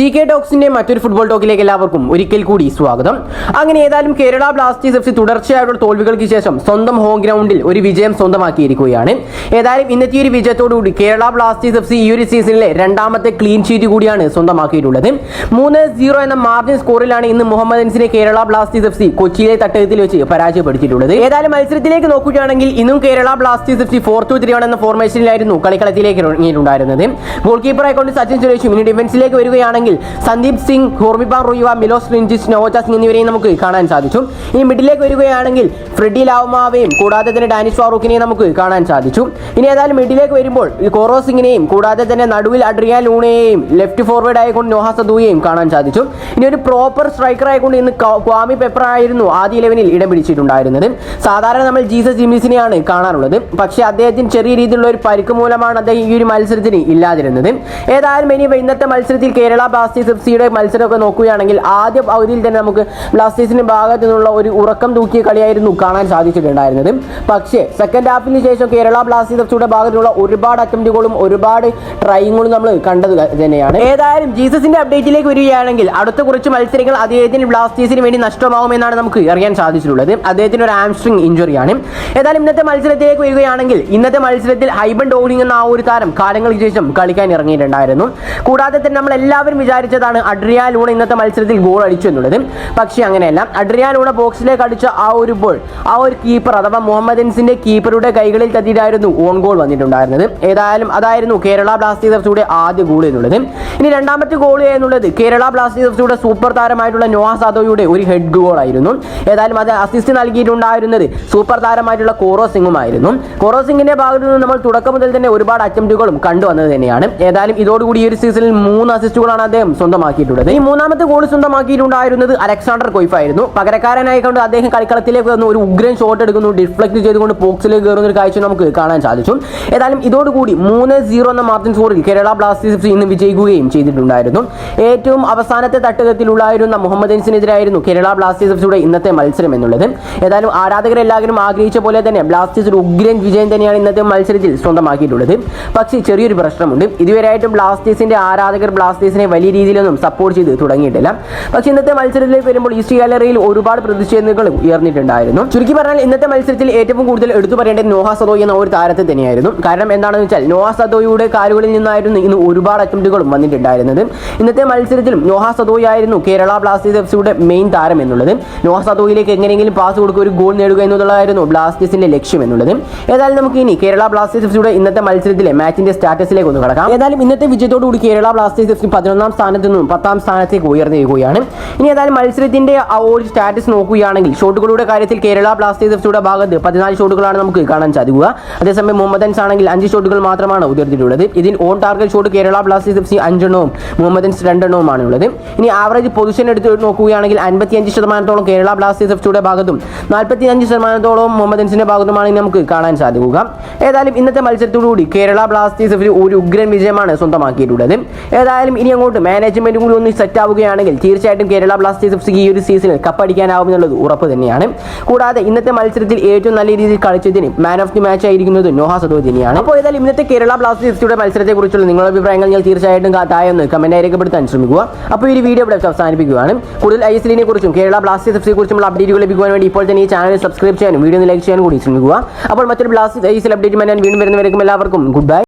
C K ടോക്സിന്റെ മറ്റൊരു football ടോക്കിലേക്ക് എല്ലാവർക്കും ഒരിക്കൽ കൂടി സ്വാഗതം. അങ്ങനെ ഏതായാലും കേരള ബ്ലാസ്റ്റേഴ്സ് എഫ് സി തുടർച്ചയായുള്ള തോൽവികൾക്ക് ശേഷം സ്വന്തം ഹോം ഗ്രൗണ്ടിൽ ഒരു വിജയം സ്വന്തമാക്കിയിരിക്കുകയാണ്. ഏതായാലും ഇന്നത്തെ ഒരു വിജയത്തോടുകൂടി കേരള ബ്ലാസ്റ്റേഴ്സ് എഫ് സി ഈ ഒരു സീസണിലെ രണ്ടാമത്തെ ക്ലീൻ ഷീറ്റ് കൂടിയാണ് സ്വന്തമാക്കിയിട്ടുള്ളത്. മൂന്ന് സീറോ എന്ന മാർജിൻ സ്കോറിലാണ് ഇന്ന് മുഹമ്മദ് അൻസിനെ കേരള ബ്ലാസ്റ്റേഴ്സ് എഫ് സി കൊച്ചിയിലെ തട്ടകത്തിൽ വെച്ച് പരാജയപ്പെടുത്തിയിട്ടുള്ളത്. ഏതായാലും മത്സരത്തിലേക്ക് നോക്കുകയാണെങ്കിൽ ഇന്നും Kerala Blasters F C four two three എന്ന ഫോർമേഷനിലായിരുന്നു കളിക്കളത്തിലേക്ക് ഇറങ്ങിയിട്ടുണ്ടായിരുന്നത്. ഗോൾ കീപ്പർ ആയിക്കൊണ്ട് സച്ചിൻ സുരേഷും ഇനി ഡിഫൻസിലേക്ക് വരികയാണെങ്കിൽ സന്ദീപ് സിംഗ് ഹോർമിബാൻ റുയുവ മിലോസ് റിഞ്ചിസ് നോവോച്ച സിംഗ് എന്നിവരെയും നമുക്ക് കാണാൻ സാധിച്ചു. ഇനി മിഡിലേക്ക് വരികയാണെങ്കിൽ ഫ്രെഡി ലാവുമാവേയും കൂടാതെ തന്നെ ഡാനിഷ് ഫാറൂഖിനെയും നമുക്ക് കാണാൻ സാധിച്ചു. ഇനി ഏതായാലും മിഡിലേക്ക് വരുമ്പോൾ കോറോ സിംഗിനെയും കൂടാതെ തന്നെ നടുവിൽ അഡ്രിയാൻ ലൂണയെയും ലെഫ്റ്റ് ഫോർവേഡ് ആയിക്കൊണ്ട് നോഹ സദുയെയും കാണാൻ സാധിച്ചു. ഇനി ഒരു പ്രോപ്പർ സ്ട്രൈക്കർ ആയിക്കൊണ്ട് ഇന്ന് ക്വാമി പെപ്പർ ആയിരുന്നു ആദ്യ ഇലവനിൽ ഇടം പിടിച്ചിട്ടുണ്ടായിരുന്നത്. സാധാരണ നമ്മൾ ജീസസ് ജിമിസിനെയാണ് കാണാറുള്ളത്. പക്ഷേ അദ്ദേഹത്തിന് ചെറിയ രീതിയിലുള്ള ഒരു പരിക്ക് മൂലമാണ് അദ്ദേഹം ഈ ഒരു മത്സരത്തിന് ഇല്ലാതിരുന്നത്. ഏതായാലും ഇനി ഇന്നത്തെ മത്സരത്തിൽ കേരള ബ്ലാസ്റ്റേഴ്സ് സിയുടെ മത്സരമൊക്കെ നോക്കുകയാണെങ്കിൽ ആദ്യ പകുതിയിൽ തന്നെ നമുക്ക് ബ്ലാസ്റ്റേഴ്സിന്റെ ഭാഗത്തു നിന്നുള്ള ഒരു ഉറക്കം തൂക്കിയ കളിയായിരുന്നു കാണാൻ സാധിച്ചിട്ടുണ്ടായിരുന്നത്. പക്ഷേ സെക്കൻഡ് ഹാഫിന് ശേഷം കേരള ബ്ലാസ്റ്റേഴ്സ് എഫ് സിയുടെ ഭാഗത്തുള്ള ഒരുപാട് അറ്റംപ്റ്റുകളും ഒരുപാട് ട്രൈങ്ങുകളും നമ്മൾ കണ്ടത് തന്നെയാണ്. ഏതായാലും ജീസസിന്റെ അപ്ഡേറ്റിലേക്ക് വരികയാണെങ്കിൽ അടുത്ത കുറച്ച് മത്സരങ്ങൾ അദ്ദേഹത്തിന് ബ്ലാസ്റ്റേഴ്സിന് വേണ്ടി നഷ്ടമാകുമെന്നാണ് നമുക്ക് അറിയാൻ സാധിച്ചിട്ടുള്ളത്. അദ്ദേഹത്തിന് ഒരു ആംസ്ട്രിങ് ഇഞ്ചുറിയാണ് ഏതായാലും ഇന്നത്തെ മത്സരത്തിലേക്ക് വരികയാണെങ്കിൽ ഇന്നത്തെ മത്സരത്തിൽ ഹൈബൻ ഡോളിംഗ് എന്ന ആ ഒരു താരം കാലങ്ങൾക്ക് ശേഷം കളിക്കാൻ ഇറങ്ങിയിട്ടുണ്ടായിരുന്നു. കൂടാതെ തന്നെ നമ്മൾ എല്ലാവരും വിചാരിച്ചതാണ് അഡ്രിയാ ലൂണ ഇന്നത്തെ മത്സരത്തിൽ ഗോൾ അടിച്ചു എന്നുള്ളത് പക്ഷേ അങ്ങനെയല്ല. അഡ്രിയാ ലൂണ ബോക്സിലേക്ക് അടിച്ച ആ ഒരു ബോൾ ആ ഒരു കീപ്പർ അഥവാ മുഹമ്മദ് എൻസിന്റെ കീപ്പറുടെ കൈകളിൽ തട്ടിയിട്ടായിരുന്നു ഓൺ ഗോൾ വന്നിട്ടുണ്ടായിരുന്നത്. ഏതായാലും അതായിരുന്നു കേരള ബ്ലാസ്റ്റേഴ്സ് എഫ്സിയുടെ ആദ്യ ഗോൾ എന്നുള്ളത്. ഇനി രണ്ടാമത്തെ ഗോൾ എന്നുള്ളത് കേരള ബ്ലാസ്റ്റേഴ്സ് എഫ്സിയുടെ സൂപ്പർ താരമായിട്ടുള്ള നോഹ സാദോയുടെ ഒരു ഹെഡ് ഗോൾ ആയിരുന്നു. ഏതായാലും അത് അസിസ്റ്റ് നൽകിയിട്ടുണ്ടായിരുന്നത് സൂപ്പർ താരമായിട്ടുള്ള കോറോ സിംഗും ആയിരുന്നു കോറോ സിംഗിന്റെ ഭാഗത്തു നിന്ന് നമ്മൾ തുടക്കം മുതൽ തന്നെ ഒരുപാട് അറ്റംപ്റ്റുകളും കണ്ടുവന്നത് തന്നെയാണ്. ഏതായാലും ഇതോടുകൂടി ഈ ഒരു സീസണിൽ മൂന്ന് അസിസ്റ്റുകളാണ് അദ്ദേഹം സ്വന്തമാക്കിയിട്ടുള്ളത് ഈ മൂന്നാമത്തെ ഗോൾ സ്വന്തമാക്കിയിട്ടുണ്ടായിരുന്നത് അലക്സാണ്ടർ കൊയ്ഫ് ആയിരുന്നു. പകരക്കാരനായിക്കൊണ്ട് അദ്ദേഹം കളിക്കളത്തിലേക്ക് വന്ന് ഒരു ഉഗ്രൻ ഷോട്ട് എടുക്കുന്നു. ഡിഫ്ലക്ട് ചെയ്തുകൊണ്ട് ബോക്സിലേക്ക് കയറുന്ന ഒരു കാഴ്ച നമുക്ക് കാണാൻ സാധിച്ചു. ഏതായാലും ഇതോടുകൂടി മൂന്ന് സീറോ എന്ന മാർജിൻ സ്കോറിൽ കേരള ബ്ലാസ്റ്റേഴ്സ് ഇന്ന് വിജയിക്കുകയും ചെയ്തിട്ടുണ്ടായിരുന്നു. ഏറ്റവും അവസാനത്തെ തട്ടകത്തിലുള്ളായിരുന്ന മുഹമ്മദൻസിനെതിരായിരുന്നു കേരള ബ്ലാസ്റ്റേഴ്സ് എഫ് ഇന്നത്തെ മത്സരം എന്നുള്ളത്. ഏതായാലും ആരാധകരെല്ലാവരും ആഗ്രഹിച്ച പോലെ തന്നെ ബ്ലാസ്റ്റേഴ്സ് ഉഗ്രൻ വിജയം തന്നെയാണ് ഇന്നത്തെ മത്സരത്തിൽ സ്വന്തമാക്കിയിട്ടുള്ളത്. പക്ഷേ ചെറിയൊരു പ്രശ്നമുണ്ട്. ഇതുവരെയായിട്ടും ബ്ലാസ്റ്റേഴ്സിന്റെ ആരാധകർ ബ്ലാസ്റ്റേഴ്സിനെ വലിയ രീതിയിലൊന്നും സപ്പോർട്ട് ചെയ്ത് തുടങ്ങിയിട്ടില്ല. പക്ഷേ ഇന്നത്തെ മത്സരത്തിലേക്ക് വരുമ്പോൾ ഈസ്റ്റ് ഗാലറിയിൽ ഒരുപാട് പ്രതിഷേധങ്ങളും ഉയർന്നിട്ടുണ്ടായിരുന്നു. ചുരുക്കി പറഞ്ഞാൽ ഇന്നത്തെ മത്സരത്തിൽ ഏറ്റവും കൂടുതൽ എടുത്തു പറയേണ്ടത് നോഹ സദോയ് എന്ന ഒരു താരത്തെ തന്നെയായിരുന്നു. കാരണം എന്താണെന്ന് വെച്ചാൽ നോഹ സദോയുടെ കാലുകളിൽ നിന്നായിരുന്നു ഇന്ന് ഒരുപാട് അറ്റംപ്റ്റുകളും വന്നിട്ടുണ്ടായിരുന്നത്. ഇന്നത്തെ മത്സരത്തിലും നോഹ സദോയ് ആയിരുന്നു കേരള ബ്ലാസ്റ്റേഴ്സ് എഫ് സിയുടെ മെയിൻ താരം എന്നുള്ളത്. നോഹ സദോയിലേക്ക് എങ്ങനെയെങ്കിലും പാസ് കൊടുക്കുക ഒരു ഗോൾ നേടുക എന്നുള്ളതായിരുന്നു ബ്ലാസ്റ്റേഴ്സിന്റെ ലക്ഷ്യം എന്നുള്ളത്. ഏതായാലും നമുക്ക് ഇനി കേരള ബ്ലാസ്റ്റേഴ്സ് എഫ് സിയുടെ ഇന്നത്തെ മത്സരത്തിലെ മാച്ചിന്റെ സ്റ്റാറ്റസിലേക്ക് ഒന്ന് കടക്കാം. ഏതായാലും ഇന്നത്തെ വിജയത്തോടുകൂടി കേരള ബ്ലാസ്റ്റേഴ്സ് എഫ് സി പതിനൊന്നാം സ്ഥാനത്ത് നിന്നും പത്താം സ്ഥാനത്തേക്ക് ഉയർന്നിരിക്കുകയാണ് ഇനി ഏതായാലും മത്സരത്തിന്റെ ആ ഒരു സ്റ്റാറ്റസ് നോക്കുകയാണെങ്കിൽ ഷോട്ടുകളുടെ കാര്യത്തിൽ കേരള ബ്ലാസ്റ്റേഴ്സ് എഫ് സിയുടെ ഭാഗത്ത് പതിനാല് ഷോട്ടുകളാണ് നമുക്ക് കാണാൻ സാധിക്കുക. അതേസമയം മുഹമ്മദൻസ് ആണെങ്കിൽ അഞ്ച് ഷോട്ടുകൾ മാത്രമാണ് ഉയർത്തിയിട്ടുള്ളത്. ഇതിൽ on target shot Kerala Blasters F C അഞ്ചെണ്ണവും Mohammedans രണ്ടെണ്ണവുമാണ് ഉള്ളത് ഇനി ആവറേജ് പൊസിഷൻ എടുത്ത് നോക്കുകയാണെങ്കിൽ അൻപത്തി അഞ്ച് ശതമാനത്തോളം കേരള ബ്ലാസ്റ്റേഴ്സ് എഫ് സിയുടെ ഭാഗത്തും നാൽപ്പത്തി അഞ്ച് ശതമാനത്തോളം മുഹമ്മദൻസിന്റെ ഭാഗത്തുമാണ് ഇനി നമുക്ക് കാണാൻ സാധിക്കുക. ഏതായാലും ഇന്നത്തെ മത്സരത്തോടുകൂടി കേരള ബ്ലാസ്റ്റേഴ്സ് എഫ് ഒരു ഉഗ്രൻ വിജയമാണ് സ്വന്തമാക്കിയിട്ടുള്ളത്. ഏതായാലും ഇനി അങ്ങോട്ട് മാനേജ്മെന്റും കൂടി ഒന്ന് സെറ്റ് ആവുകയാണെങ്കിൽ തീർച്ചയായിട്ടും കേരള ബ്ലാസ്റ്റേഴ്സ് എഫ് സി ഈ ഒരു സീസണിൽ കപ്പടിക്കാനാവുമെന്നുള്ളത് ഉറപ്പ് തന്നെയാണ്. കൂടാതെ ഇന്നത്തെ മത്സരത്തിൽ ഏറ്റവും നല്ല രീതിയിൽ കളിച്ചതിന് മാൻ ഓഫ് ദി മാച്ച് ആയിരിക്കുന്നത് നോഹ സദോ തന്നെയാണ് അപ്പോൾ ഏതായാലും ഇന്നത്തെ കേരള ബ്ലാസ്റ്റേഴ്സ് എഫ്സിയുടെ മത്സരത്തെക്കുറിച്ചുള്ള മത്സരത്തെ കുറിച്ചുള്ള നിങ്ങളുടെ അഭിപ്രായങ്ങൾ നിങ്ങൾ തീർച്ചയായിട്ടും താഴെ കമന്റ് രേഖപ്പെടുത്താൻ ശ്രമിക്കുക. അപ്പോൾ ഈ വീഡിയോ ഇവിടെ അവസാനിപ്പിക്കുകയാണ്. കൂടുതൽ ഐ എസ് എല്ലിനെ കുറിച്ചും കേരള ബ്ലാസ്റ്റേഴ്സ് എഫ് സി കുറിച്ചുള്ള അപ്ഡേറ്റുകൾ ലഭിക്കുവാൻ വേണ്ടി ഇപ്പോൾ തന്നെ ഈ ചാനൽ സബ്സ്ക്രൈബ് ചെയ്യാനും വീഡിയോ ലൈക്ക് ചെയ്യാനും കൂടി ശ്രമിക്കുക. അപ്പോൾ മറ്റൊരു ബ്ലാസ്റ്റേഴ്സ് ഐ എസ് എൽ ഞാൻ വീണ്ടും വരുന്നവരേക്കും എല്ലാവർക്കും ഗുഡ് ബൈ